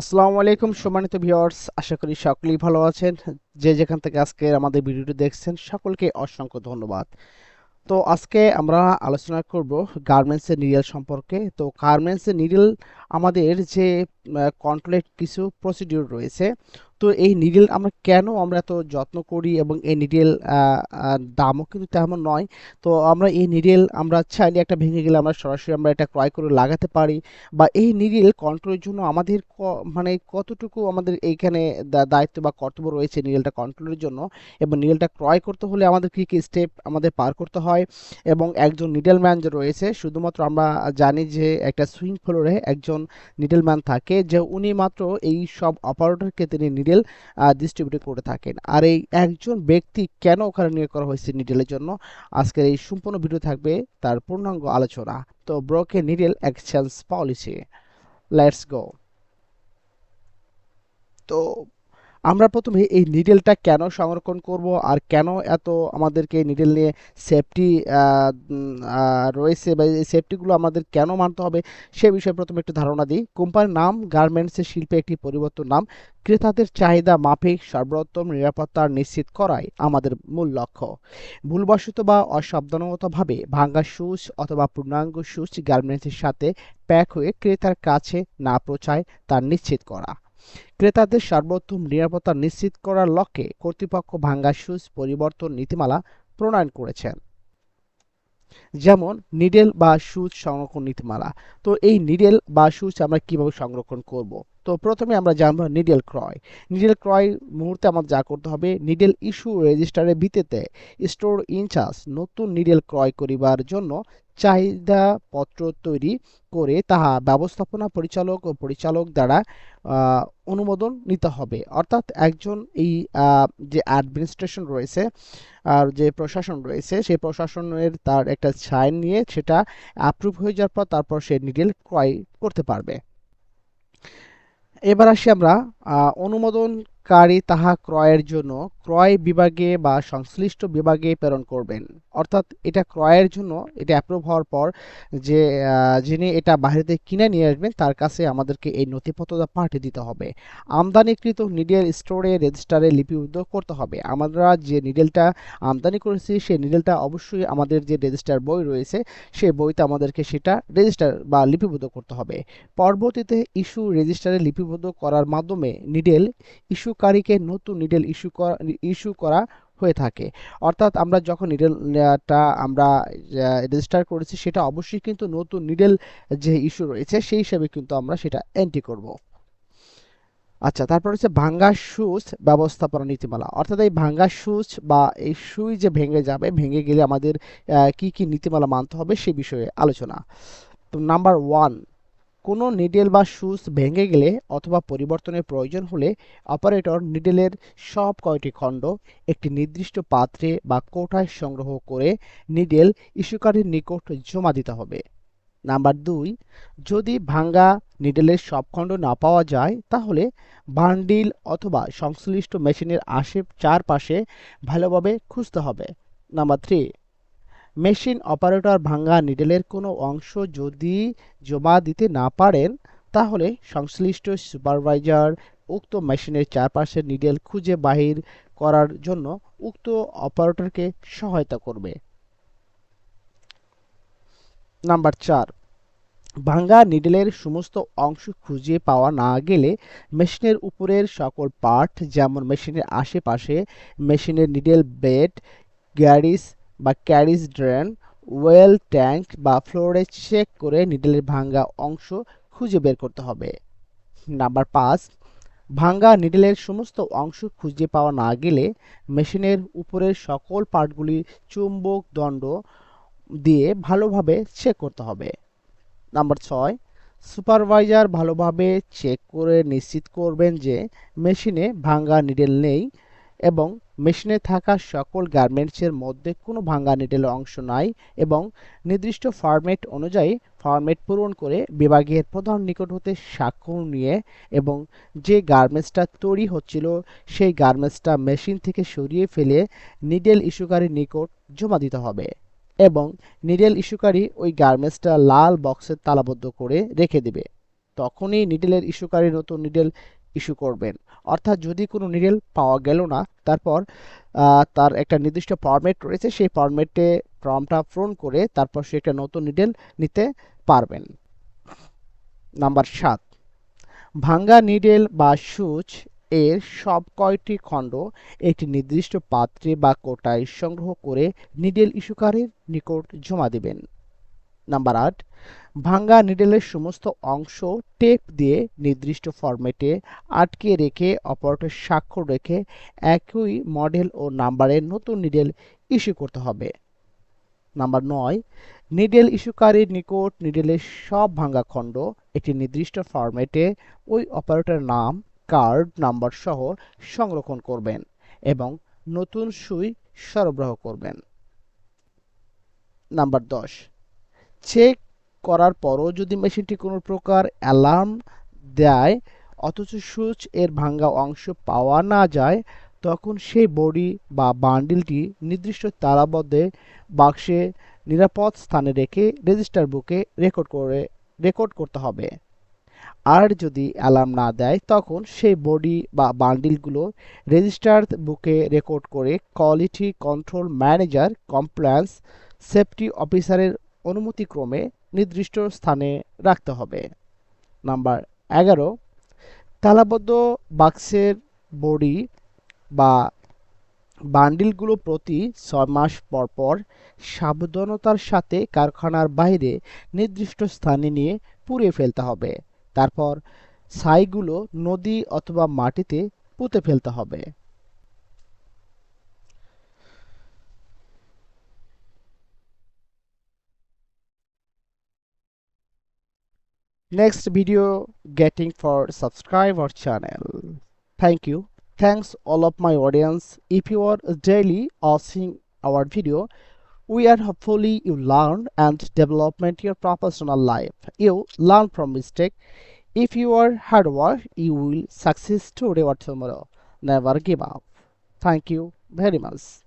আসসালামু আলাইকুম, সম্মানিত ভিউয়ার্স। আশা করি সকলেই ভালো আছেন। যে যেখান থেকে আজকে আমাদের ভিডিওটি দেখছেন, সকলকে অসংখ্য ধন্যবাদ। তো আজকে আমরা আলোচনা করব গার্মেন্টসের নিডল সম্পর্কে। তো গার্মেন্টসের নিডল আমাদের যে কন্ট্রোলেট কিছু প্রসিডিউর রয়েছে তো এই নিডেল আমরা কেন আমরা এত যত্ন করি এবং এই নিডেল দামও কিন্তু তেমন নয়। তো আমরা এই নিডেল আমরা চাইলে একটা ভেঙে গেলে আমরা সরাসরি আমরা এটা ক্রয় করে লাগাতে পারি বা এই নিডেল কন্ট্রোলের জন্য আমাদের মানে কতটুকু আমাদের এইখানে দায়িত্ব বা কর্তব্য রয়েছে নিডেলটা কন্ট্রোলের জন্য এবং নিডেলটা ক্রয় করতে হলে আমাদের কী কী স্টেপ আমাদের পার করতে হয় এবং একজন নিডল ম্যান যে রয়েছে, শুধুমাত্র আমরা জানি যে একটা সুইং ফ্লোরে একজন নিডল ম্যান থাকে যে উনি মাত্র এই সব অপারেটরকে তিনি নিডেল ডিস্ট্রিবিউট করে থাকেন। আর এই একজন ব্যক্তি কেন ওখানে নিয়োগ করা হয়েছে নিডেলের জন্য? আজকের এই সম্পূর্ণ ভিডিও থাকবে তার পূর্ণাঙ্গ আলোচনা। তো broken needle exchange policy let's go তো আমরা প্রথমে এই নিডেলটা কেন সংরক্ষণ করব আর কেন এত আমাদেরকে নিডেল নিয়ে সেফটি রয়েছে বা এই সেফটিগুলো আমাদের কেন মানতে হবে সে বিষয়ে প্রথমে একটু ধারণা দিই। কোম্পানির নাম গার্মেন্টসের শিল্পে একটি পরিবর্তন নাম। ক্রেতাদের চাহিদা মাফিক, সর্বোত্তম নিরাপত্তা নিশ্চিত করাই আমাদের মূল লক্ষ্য। ভুলবশত বা অসাবধানতাভাবে ভাঙ্গা সুচ অথবা পূর্ণাঙ্গ সুচ গার্মেন্টসের সাথে প্যাক হয়ে ক্রেতার কাছে না পৌঁছায় তা নিশ্চিত করা। ক্রেতাদের সর্বোত্তম নিরাপত্তা নিশ্চিত করার লক্ষ্যে কর্তৃপক্ষ ভাঙ্গা সুচ পরিবর্তন নীতিমালা প্রণয়ন করেছেন যেমন নিডেল বা সুচ সংরক্ষণ নীতিমালা। তো এই নিডেল বা সুচ আমরা কীভাবে সংরক্ষণ করব? তো প্রথমে আমরা জানব নিডেল ক্রয়। নিডেল ক্রয় মুহূর্তে আমাদের যা করতে হবে নিডেল ইস্যু রেজিস্টারের ভিত্তিতে স্টোর ইনচার্জ নতুন নিডেল ক্রয় করিবার জন্য চাহিদা পত্র তৈরি করে তাহা ব্যবস্থাপনা পরিচালক ও পরিচালক দ্বারা অনুমোদন নিতে হবে। অর্থাৎ একজন এই যে অ্যাডমিনিস্ট্রেশন রয়েছে, আর যে প্রশাসন রয়েছে, সেই প্রশাসনের তার একটা সাইন নিয়ে সেটা অ্যাপ্রুভ হয়ে যাওয়ার পর তারপর সে নিডেল ক্রয় করতে পারবে। এবার আসি আমরা অনুমোদনকারী তাহা ক্রয়ের জন্য ক্রয় বিভাগে বা সংশ্লিষ্ট বিভাগে প্রেরণ করবেন। অর্থাৎ এটা ক্রয়ের জন্য, এটা অ্যাপ্রুভ হওয়ার পর যে যিনি এটা বাইরে কিনে নিয়ে আসবেন, তার কাছে আমাদেরকে এই নথিপত্রটা পাঠিয়ে দিতে হবে। আমদানিকৃত নিডেল স্টোরে রেজিস্টারে লিপিবদ্ধ করতে হবে। আমরা যে নিডেলটা আমদানি করেছি, সেই নিডেলটা অবশ্যই আমাদের যে রেজিস্টার বই রয়েছে, সেই বইতে আমাদেরকে সেটা রেজিস্টার বা লিপিবদ্ধ করতে হবে। পরবর্তীতে ইস্যু রেজিস্টারে লিপিবদ্ধ করার মাধ্যমে নিডেল ইস্যুকারীকে নতুন নিডেল ইস্যু ইস্যু করা হয়ে থাকে। অর্থাৎ আমরা যখন নিডেলটা আমরা রেজিস্টার করেছি, সেটা অবশ্যই কিন্তু নতুন নিডেল যে ইস্যু রয়েছে, সেই হিসাবে কিন্তু আমরা সেটা এন্ট্রি করব। আচ্ছা তারপর হচ্ছে ভাঙ্গা সুচ ব্যবস্থাপনা নীতিমালা। অর্থাৎ এই ভাঙ্গা সুচ বা এই সুই যে ভেঙে যাবে, ভেঙে গেলে আমাদের কি কি নীতিমালা মানতে হবে সে বিষয়ে আলোচনা। তো নাম্বার ওয়ান কোনো নিডেল বা সুচ ভেঙে গেলে অথবা পরিবর্তনের প্রয়োজন হলে অপারেটর নিডেলের সব কয়টি খণ্ড একটি নির্দিষ্ট পাত্রে বা কোঠায় সংগ্রহ করে নিডেল ইস্যুকারীর নিকট জমা দিতে হবে। নাম্বার দুই, যদি ভাঙ্গা নিডেলের সব খণ্ড না পাওয়া যায়, তাহলে বান্ডিল অথবা সংশ্লিষ্ট মেশিনের আশে চারপাশে ভালোভাবে খুঁজতে হবে। নাম্বার থ্রি মেশিন অপারেটর ভাঙ্গা নিডেলের কোনো অংশ যদি জমা দিতে না পারেন, তাহলে সংশ্লিষ্ট সুপারভাইজার উক্ত মেশিনের চারপাশের নিডেল খুঁজে বাহির করার জন্য উক্ত অপারেটরকে সহায়তা করবে। নাম্বার চার, ভাঙ্গা নিডেলের সমস্ত অংশ খুঁজে পাওয়া না গেলে মেশিনের উপরের সকল পার্ট, যেমন মেশিনের আশেপাশে, মেশিনের নিডেল বেড, গ্যারিস বা ক্যারিজ ড্রেন, ওয়েল ট্যাঙ্ক বা ফ্লোরে চেক করে নিডেলের ভাঙ্গা অংশ খুঁজে বের করতে হবে। নাম্বার পাঁচ, ভাঙ্গা নিডেলের সমস্ত অংশ খুঁজে পাওয়া না গেলে মেশিনের উপরের সকল পার্টগুলি চুম্বক দণ্ড দিয়ে ভালোভাবে চেক করতে হবে। নাম্বার ছয়, সুপারভাইজার ভালোভাবে চেক করে নিশ্চিত করবেন যে মেশিনে ভাঙ্গা নিডেল নেই এবং মেশিনে থাকা সকল গার্মেন্টসের মধ্যে কোনো ভাঙ্গা নিডেলের অংশ নাই এবং নির্দিষ্ট ফরম্যাট অনুযায়ী ফরম্যাট পূরণ করে বিভাগের প্রধান নিকট হতে স্বাক্ষর নিয়ে এবং যে গার্মেন্টসটা তৈরি হচ্ছিল সেই গার্মেন্টসটা মেশিন থেকে সরিয়ে ফেলে নিডেল ইস্যুকারীর নিকট জমা দিতে হবে এবং নিডেল ইস্যুকারী ওই গার্মেন্টসটা লাল বক্সে তালাবদ্ধ করে রেখে দেবে। তখনই নিডেলের ইস্যুকারী নতুন নিডেল ইস্যু করবেন। অর্থাৎ যদি কোনো নিডেল পাওয়া গেল না, তারপর তার একটা নির্দিষ্ট ফরম্যাট রয়েছে, সেই ফরম্যাটে ফর্মটা পূরণ করে তারপর সে একটা নতুন নিডেল নিতে পারবেন। নাম্বার সাত। ভাঙ্গা নিডেল বা সুচ এর সব কয়টি খণ্ড একটি নির্দিষ্ট পাত্রে বা কোটায় সংগ্রহ করে নিডেল ইস্যুকারীর নিকট জমা দিবেন? নাম্বার আট, ভাঙ্গা নিডেলের সমস্ত অংশ টেপ দিয়ে নির্দিষ্ট ফরম্যাটে আটকে রেখে অপারেটর স্বাক্ষর রেখে একই মডেল ও নাম্বারের নতুন নিডেল ইস্যু করতে হবে। নাম্বার নয় নিডেল ইস্যুকারীর নিকট নিডেলের সব ভাঙ্গা খণ্ড একটি নির্দিষ্ট ফরম্যাটে ওই অপারেটর নাম কার্ড নাম্বার সহ সংরক্ষণ করবেন এবং নতুন সুই সরবরাহ করবেন। নাম্বার দশ চেক করার পরও যদি মেশিনটি কোনো প্রকার অ্যালার্ম দেয়, অথচ সুইচ এর ভাঙ্গা অংশ পাওয়া না যায়, তখন সেই বডি বা বান্ডিলটি নির্দিষ্ট তালাবদ্ধে বাক্সে নিরাপদ স্থানে রেখে রেজিস্টার বুকে রেকর্ড করে রেকর্ড করতে হবে। আর যদি অ্যালার্ম না দেয়, তখন সেই বডি বা বান্ডিলগুলো রেজিস্টার বুকে রেকর্ড করে quality control manager compliance safety অফিসারের অনুমতিক্রমে নির্দিষ্ট স্থানে রাখতে হবে। নাম্বার এগারো, তালাবদ্ধ বাক্সের বডি বা বান্ডিলগুলো প্রতি ছয় মাস পর পর সাবধানতার সাথে কারখানার বাইরে নির্দিষ্ট স্থানে নিয়ে পুড়িয়ে ফেলতে হবে। তারপর ছাইগুলো নদী অথবা মাটিতে পুঁতে ফেলতে হবে। Next video getting for subscribe our channel thank you thanks all of my audience if you are daily uh, watching our video we are hopefully you learn and development your professional life you learn from mistake if you are hard work, you will succeed today or tomorrow. Never give up. Thank you very much.